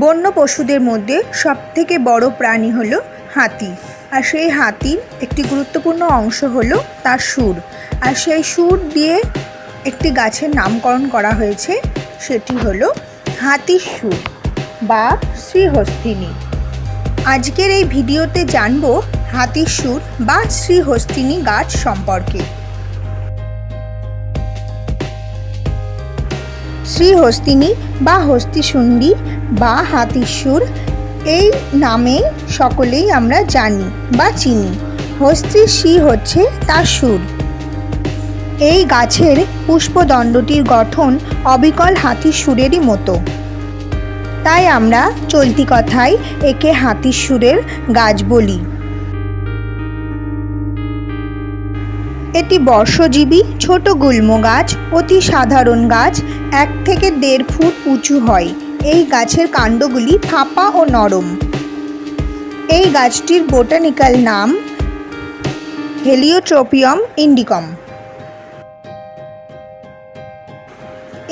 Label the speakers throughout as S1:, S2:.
S1: বন্য পশুদের মধ্যে সবথেকে বড় প্রাণী হলো হাতি। আর সেই হাতির একটি গুরুত্বপূর্ণ অংশ হলো তার সুর। আর সেই সুর দিয়ে একটি গাছের নামকরণ করা হয়েছে, সেটি হলো হাতির সুর বা শ্রীহস্তিনী। আজকের এই ভিডিওতে জানব হাতির সুর বা শ্রীহস্তিনী গাছ সম্পর্কে। শ্রীহস্তিনী বা হস্তিশুন্ডি বা হাতিসুর, এই নামে সকলেই আমরা জানি বা চিনি। হস্তির শ্রী হচ্ছে তার সুর। এই গাছের পুষ্পদণ্ডটির গঠন অবিকল হাতির সুরেরই মতো। তাই আমরা চলতি কথায় একে হাতির সুরের গাছ বলি। এটি বর্ষজীবী, ছোট গুল্ম গাছ, অতি সাধারণ গাছ, এক থেকে দেড় ফুট উঁচু হয়। এই গাছের কাণ্ডগুলি ফাঁপা ও নরম। এই গাছটির বোটানিক্যাল নাম হেলিওট্রোপিয়াম ইন্ডিকম।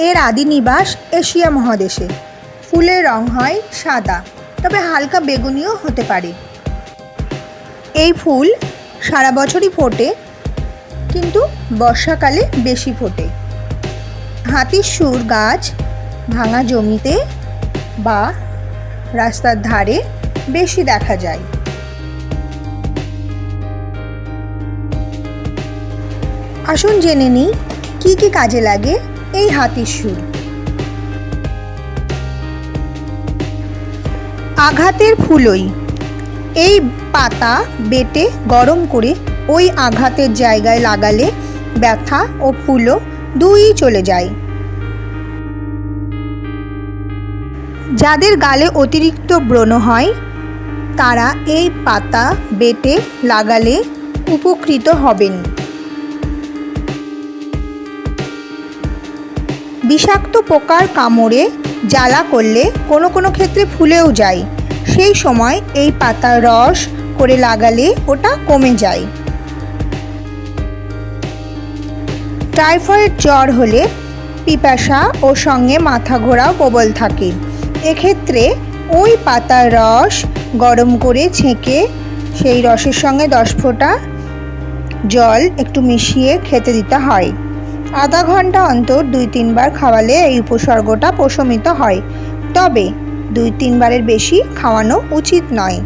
S1: এর আদি নিবাস এশিয়া মহাদেশে। ফুলের রং হয় সাদা, তবে হালকা বেগুনিও হতে পারে। এই ফুল সারা বছরই ফোটে কিন্তু বর্ষাকালে বেশি ফোটে। হাতির গাছ ভাঙা জমিতে বা রাস্তার ধারে বেশি দেখা যায়। আসুন জেনে নিই, কী কী কাজে লাগে এই হাতির আঘাতের ফুলই এই পাতা বেটে গরম করে ওই আঘাতের জায়গায় লাগালে ব্যথা ও ফুলো দুই চলে যায়। যাদের গালে অতিরিক্ত ব্রণ হয়, তারা এই পাতা বেটে লাগালে উপকৃত হবেন। বিষাক্ত পোকার কামড়ে জ্বালা করলে কোনো কোনো ক্ষেত্রে ফুলেও যায়। সেই সময় এই পাতার রস করে লাগালে ওটা কমে যায়। টাইফয়েড জ্বর হলে পিপাসা ও সঙ্গে মাথা ঘোরাও প্রবল থাকে। এক্ষেত্রে ওই পাতার রস গরম করে ছেঁকে সেই রসের সঙ্গে দশ ফোঁটা জল একটু মিশিয়ে খেতে দিতে হয়। আধা ঘণ্টা অন্তর দুই তিনবার খাওয়ালে এই উপসর্গটা প্রশমিত হয়। তবে দুই তিনবারের বেশি খাওয়ানো উচিত নয়।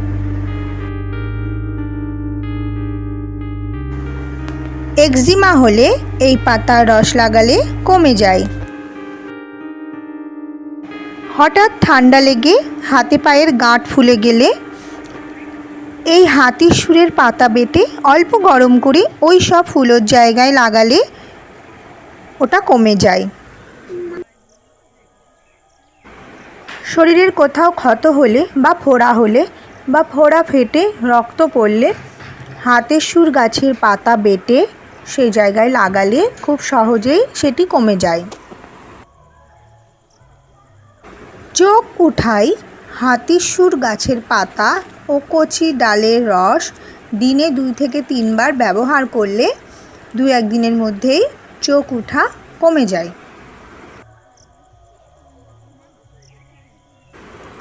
S1: এক্সিমা হলে এই পাতার রস লাগালে কমে যায়। হঠাৎ ঠান্ডা লেগে হাতে পায়ের গাঁট ফুলে গেলে এই হাতির সুরের পাতা বেটে অল্প গরম করে ওই সব ফুলোর জায়গায় লাগালে ওটা কমে যায়। শরীরের কোথাও ক্ষত হলে বা ফোড়া হলে বা ফোড়া ফেটে রক্ত পড়লে হাতের সুর গাছের পাতা বেটে সেই জায়গায় লাগালে খুব সহজেই সেটি কমে যায়। চোখ উঠাই হাতির সুর গাছের পাতা ও কচি ডালের রস দিনে দুই থেকে তিনবার ব্যবহার করলে দু একদিনের মধ্যেই চোখ উঠা কমে যায়।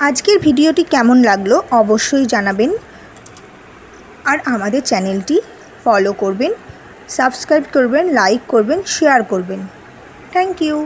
S1: আজকের ভিডিওটি কেমন লাগল অবশ্যই জানাবেন আর আমাদের চ্যানেলটি ফলো করবেন। সাবস্ক্রাইব করবেন লাইক করবেন শেয়ার করবেন। Thank you.